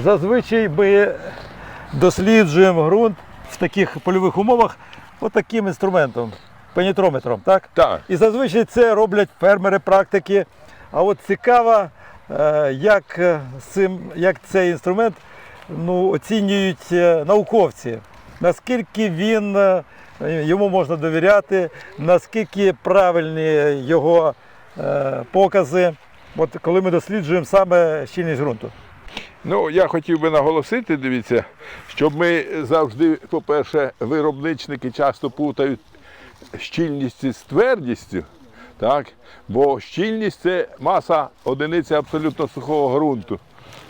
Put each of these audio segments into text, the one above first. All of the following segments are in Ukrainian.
зазвичай ми досліджуємо ґрунт в таких польових умовах отаким інструментом, пенітрометром. Так? Так. І зазвичай це роблять фермери практики. А от цікаво, е, як, цим, як цей інструмент ну, оцінюють е, науковці. Наскільки він, е, йому можна довіряти, наскільки правильні його покази, от коли ми досліджуємо саме щільність ґрунту. Ну, я хотів би наголосити, дивіться, щоб ми завжди, по-перше, виробничники часто путають щільність з твердістю. Так? Бо щільність це маса одиниці абсолютно сухого ґрунту.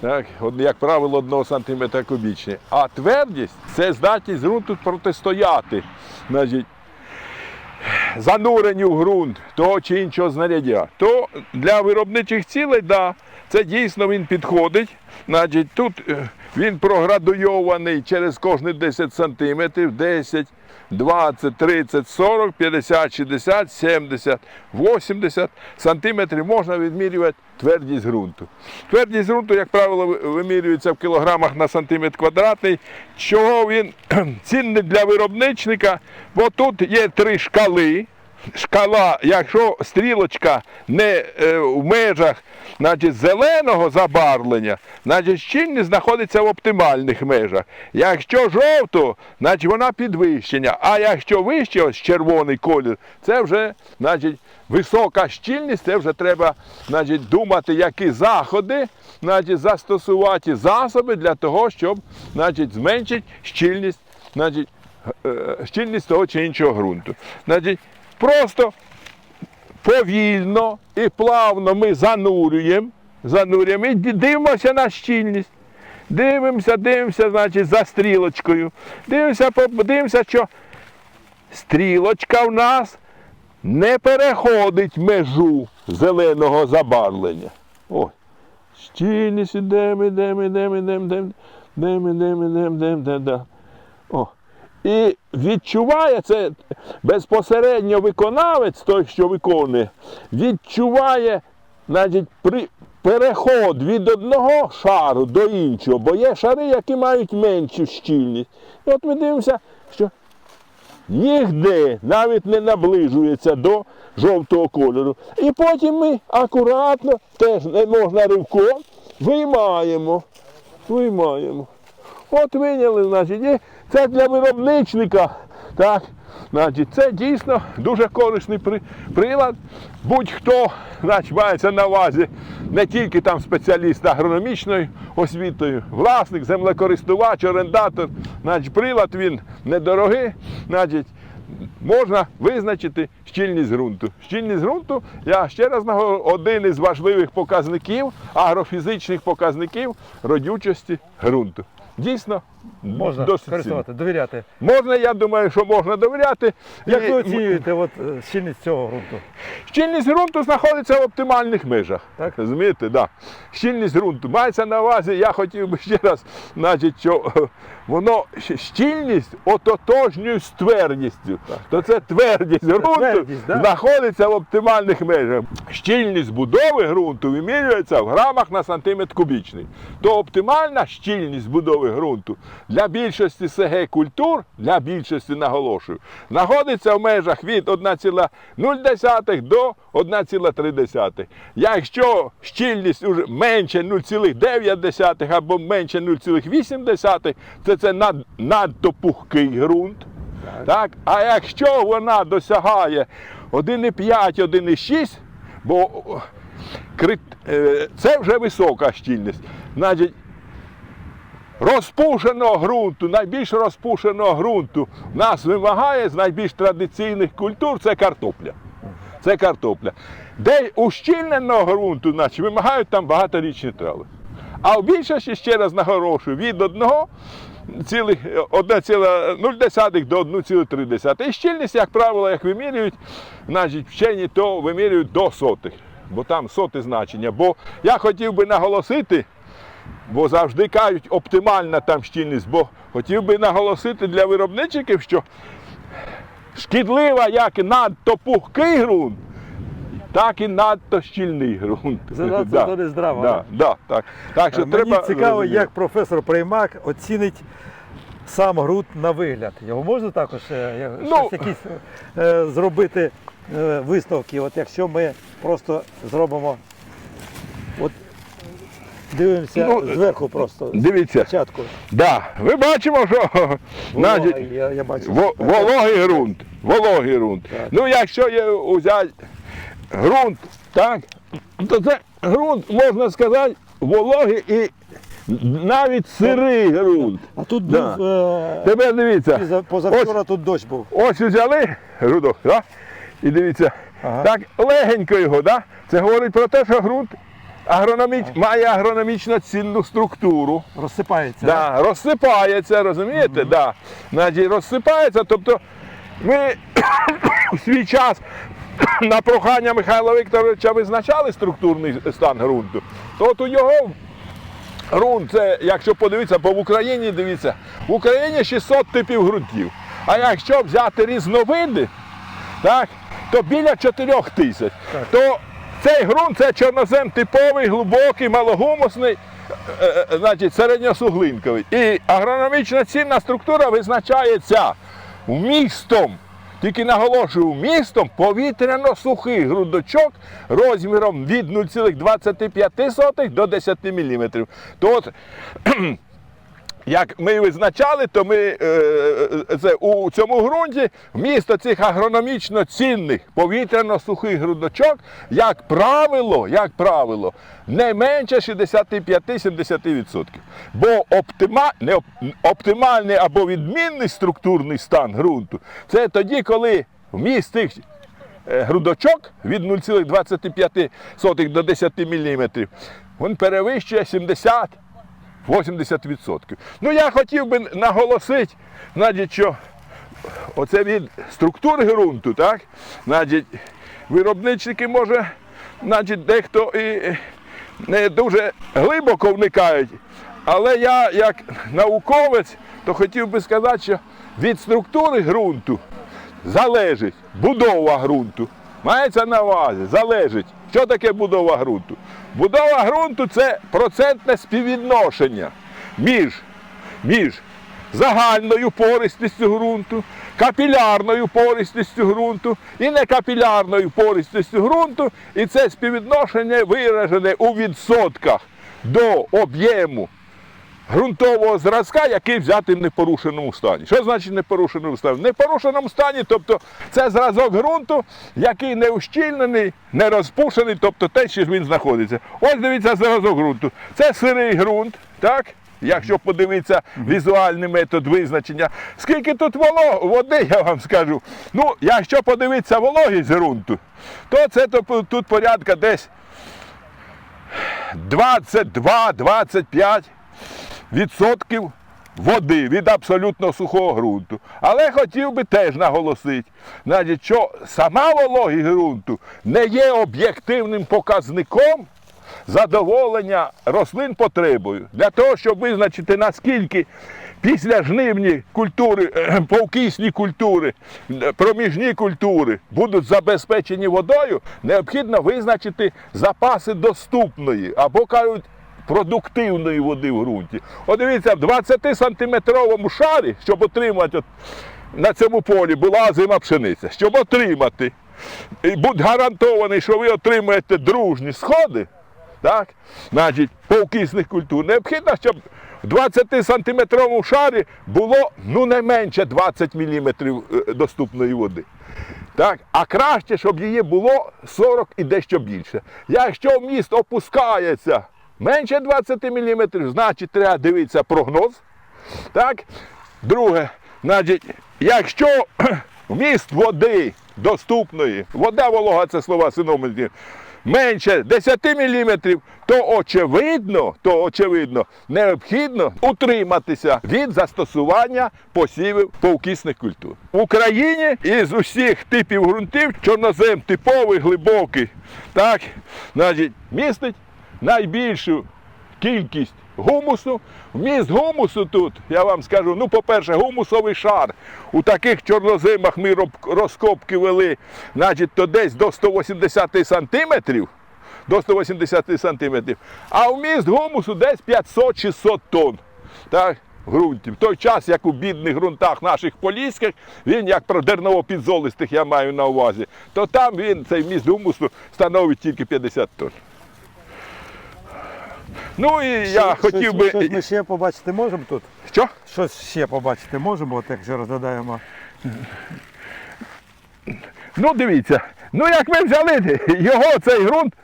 Так? Як правило, 1 см кубічний. А твердість це здатність ґрунту протистояти. Значить, зануренню в ґрунт того чи іншого знаряддя, то для виробничих цілей, да, це дійсно він підходить. Значить, тут е, він проградуйований через кожні 10 сантиметрів, 10, 20, 30, 40, 50, 60, 70, 80 сантиметрів можна відмірювати твердість ґрунту. Твердість ґрунту, як правило, вимірюється в кілограмах на сантиметр квадратний. Чого він цінний для виробничника? Бо тут є три шкали. Шкала, якщо стрілочка не е, в межах значить, зеленого забарвлення, значить щільність знаходиться в оптимальних межах. Якщо жовто, значить вона підвищення. А якщо вище, ось червоний колір, це вже значить, висока щільність, це вже треба значить, думати, які заходи значить, застосувати засоби для того, щоб значить, зменшити щільність, значить, е, щільність того чи іншого ґрунту. Значить, просто повільно і плавно ми занурюємо, занурюємо і дивимося на щільність. Дивимося, дивимося, значить, за стрілочкою. Дивимося, дивимося, що стрілочка в нас не переходить межу зеленого забарвлення. Ось. Щільність ідемо, ідемо, ідемо, ідемо, ідемо, ідемо, ідемо, ідемо, ідемо, ідемо. І відчуває це безпосередньо виконавець, той, що виконує, відчуває значить, при, переход від одного шару до іншого, бо є шари, які мають меншу щільність. І от ми дивимося, що нігде навіть не наближується до жовтого кольору. І потім ми акуратно, теж не можна ривком, виймаємо. Виймаємо. От виняли, значить, і це для виробничника. Так, значить, це дійсно дуже корисний прилад. Будь-хто значить, мається на увазі не тільки там спеціаліст агрономічною освітою, власник, землекористувач, орендатор. Значить, прилад він недорогий. Значить, можна визначити щільність ґрунту. Щільність ґрунту, я ще раз наголошую, один із важливих показників, агрофізичних показників родючості ґрунту. Дійсно, Можна досить користувати, довіряти. Можна, я думаю, що можна довіряти. Як ви оцінюєте от, е, щільність цього ґрунту? Щільність ґрунту знаходиться в оптимальних межах. Так. Розумієте, да. Щільність ґрунту. Мається на увазі, я хотів би ще раз, значить, що воно щільність ототожнює з твердістю. То це твердість ґрунту да? знаходиться в оптимальних межах. Щільність будови ґрунту вимірюється в грамах на сантиметр кубічний. То оптимальна щільність будови ґрунту для більшості СГ культур, для більшості наголошую, знаходиться в межах від 1,0 до 1,3. Якщо щільність уже менше 0,9 або менше 0,8, то це над, надто пухкий ґрунт. Так. А якщо вона досягає 1,5, 1,6, бо крит- е, це вже висока щільність. Значить, розпушеного ґрунту, найбільш розпушеного ґрунту нас вимагає з найбільш традиційних культур це картопля. Це картопля. Де ущільненого ґрунту, значить, вимагають там багаторічні трави. А в більшості, ще раз наголошую, від 1 цілих 1,0 до 1,3. І щільність, як правило, як вимірюють, значить, вчені то вимірюють до сотих, бо там соти значення. Бо я хотів би наголосити, бо завжди кажуть оптимальна там щільність, бо хотів би наголосити для виробничиків, що шкідлива, як надто пухкий ґрунт, так і надто щільний ґрунт. Занадто Да, то не здраво, Да, да, так. так що Мені треба цікаво, як професор Приймак оцінить сам ґрунт на вигляд. Його можна також е, Ну. щось якісь е, зробити е, висновки, от якщо ми просто зробимо. От дивимося Ну, зверху просто. Дивіться, Спочатку. да, ми бачимо, що Волога, значить, я, я бачу. Во- вологий ґрунт. Вологий ґрунт. Ну, якщо є взяти ґрунт, так, то це ґрунт, можна сказати, вологий і навіть сирий ґрунт. А тут Да. був е, Тепер дивіться. поза- позавчора тут дощ був. Ось взяли грудок, да? і дивіться, Ага. так легенько його, да? це говорить про те, що ґрунт агрономіч... має агрономічно цінну структуру. Розсипається. Да, розсипається, розумієте? Да. Значить, розсипається. Тобто ми у свій час на прохання Михайла Вікторовича визначали структурний стан ґрунту, то от у його ґрунт, це якщо подивитися, бо в Україні дивіться, в Україні 600 типів ґрунтів. А якщо взяти різновиди, так, то біля 4 тисяч. То цей ґрунт це чорнозем типовий, глибокий, малогумусний, е, е, значить, середньосуглинковий. І агрономічна цінна структура визначається вмістом. Тільки наголошую, містом повітряно-сухий грудочок розміром від 0,25 до 10 мм. То от як ми визначали, то ми е, е, у цьому ґрунті вмісто цих агрономічно цінних повітряно-сухих грудочок, як правило, як правило, не менше 65-70%. Бо оптима, не, оптимальний або відмінний структурний стан ґрунту це тоді, коли вміст цих е, грудочок від 0,25 до 10 мм, він перевищує 70 80%. Ну я хотів би наголосити, значить, що оце від структури ґрунту, так? Значить, виробничники, може, значить, дехто і не дуже глибоко вникають. Але я, як науковець, то хотів би сказати, що від структури ґрунту залежить будова ґрунту. Мається на увазі, залежить. Що таке будова ґрунту? Будова ґрунту це процентне співвідношення між, між загальною пористістю ґрунту, капілярною пористістю ґрунту і некапілярною пористістю ґрунту. І це співвідношення виражене у відсотках до об'єму ґрунтового зразка, який взяти в непорушеному стані. Що значить непорушеному стані? В непорушеному стані, тобто це зразок ґрунту, який не ущільнений, не розпушений, тобто те, що він знаходиться. Ось дивіться зразок ґрунту. Це сирий ґрунт, так? Якщо подивитися візуальний метод визначення, скільки тут води, я вам скажу. Ну, якщо подивитися вологість ґрунту, то це то, тут порядка десь 22-25 відсотків води від абсолютно сухого ґрунту. Але хотів би теж наголосити, значить, що сама вологість ґрунту не є об'єктивним показником задоволення рослин потребою. Для того, щоб визначити, наскільки після жнивні культури, е, повкисні культури, проміжні культури будуть забезпечені водою, необхідно визначити запаси доступної або кажуть продуктивної води в ґрунті. От дивіться, в 20-сантиметровому шарі, щоб отримати от, на цьому полі була озима пшениця. Щоб отримати, і будь гарантований, що ви отримаєте дружні сходи, так? Значить, повкисних культур. Необхідно, щоб в 20-сантиметровому шарі було ну, не менше 20 мм доступної води. Так? А краще, щоб її було 40 і дещо більше. Якщо вміст опускається менше 20 мм, значить треба дивитися прогноз. Так? Друге, значить, якщо вміст води доступної, вода волога це слова синомені, менше 10 мм, то очевидно, то очевидно, необхідно утриматися від застосування посівів повкисних культур. В Україні із усіх типів ґрунтів чорнозем типовий, глибокий, так, значить, містить найбільшу кількість гумусу. Вміст гумусу тут, я вам скажу, ну, по-перше, гумусовий шар. У таких чорнозимах ми розкопки вели, значить, то десь до 180 сантиметрів. До 180 сантиметрів. А вміст гумусу десь 500-600 тонн. Так, в. В той час, як у бідних ґрунтах наших поліських, він як про дерново-підзолистих я маю на увазі, то там він, цей вміст гумусу, становить тільки 50 тонн. Ну і я хотів щось, би. Щось ми ще побачити можемо тут? Що? Щось ще побачити можемо, от якщо розглядаємо. Ну дивіться. Ну як ми взяли його, цей ґрунт,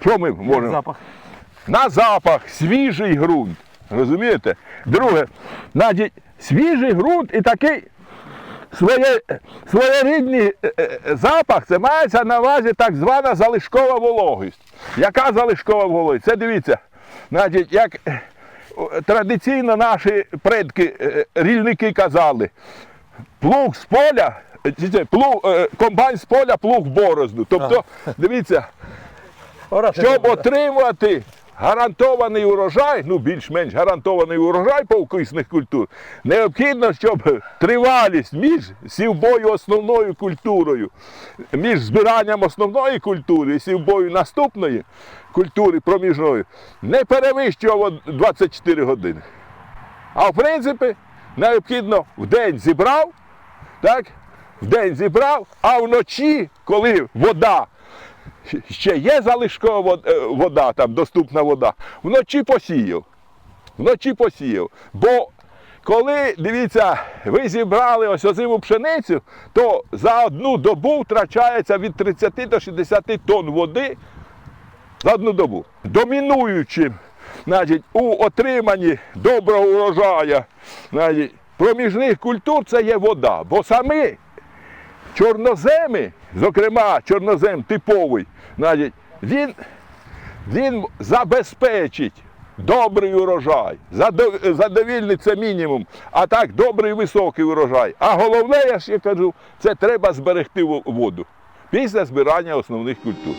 що ми можемо? Запах. на запах свіжий ґрунт. Розумієте? Друге, значить, свіжий ґрунт і такий своє, своєрідний е, е, запах, це мається на увазі так звана залишкова вологість. Яка залишкова вологість? Це дивіться, значить, як е, традиційно наші предки, е, рільники казали, плуг з поля, е, плуг, комбайн з поля, плуг в борозду. Тобто, дивіться, щоб отримувати гарантований урожай, ну більш-менш гарантований урожай повкисних культур, необхідно, щоб тривалість між сівбою основною культурою, між збиранням основної культури і сівбою наступної культури проміжної не перевищував 24 години. А в принципі, необхідно в день зібрав, так? В день зібрав, а вночі, коли вода ще є залишкова е, вода, там доступна вода, вночі посіяв. Вночі посіяв. Бо коли, дивіться, ви зібрали ось озиму пшеницю, то за одну добу втрачається від 30 до 60 тонн води за одну добу. Домінуючим значить, у отриманні доброго урожаю значить, проміжних культур це є вода. Бо самі чорноземи, зокрема чорнозем типовий, значить, він, він забезпечить добрий урожай. Задо- Задовільний це мінімум, а так добрий високий урожай. А головне, я ще кажу, це треба зберегти воду після збирання основних культур.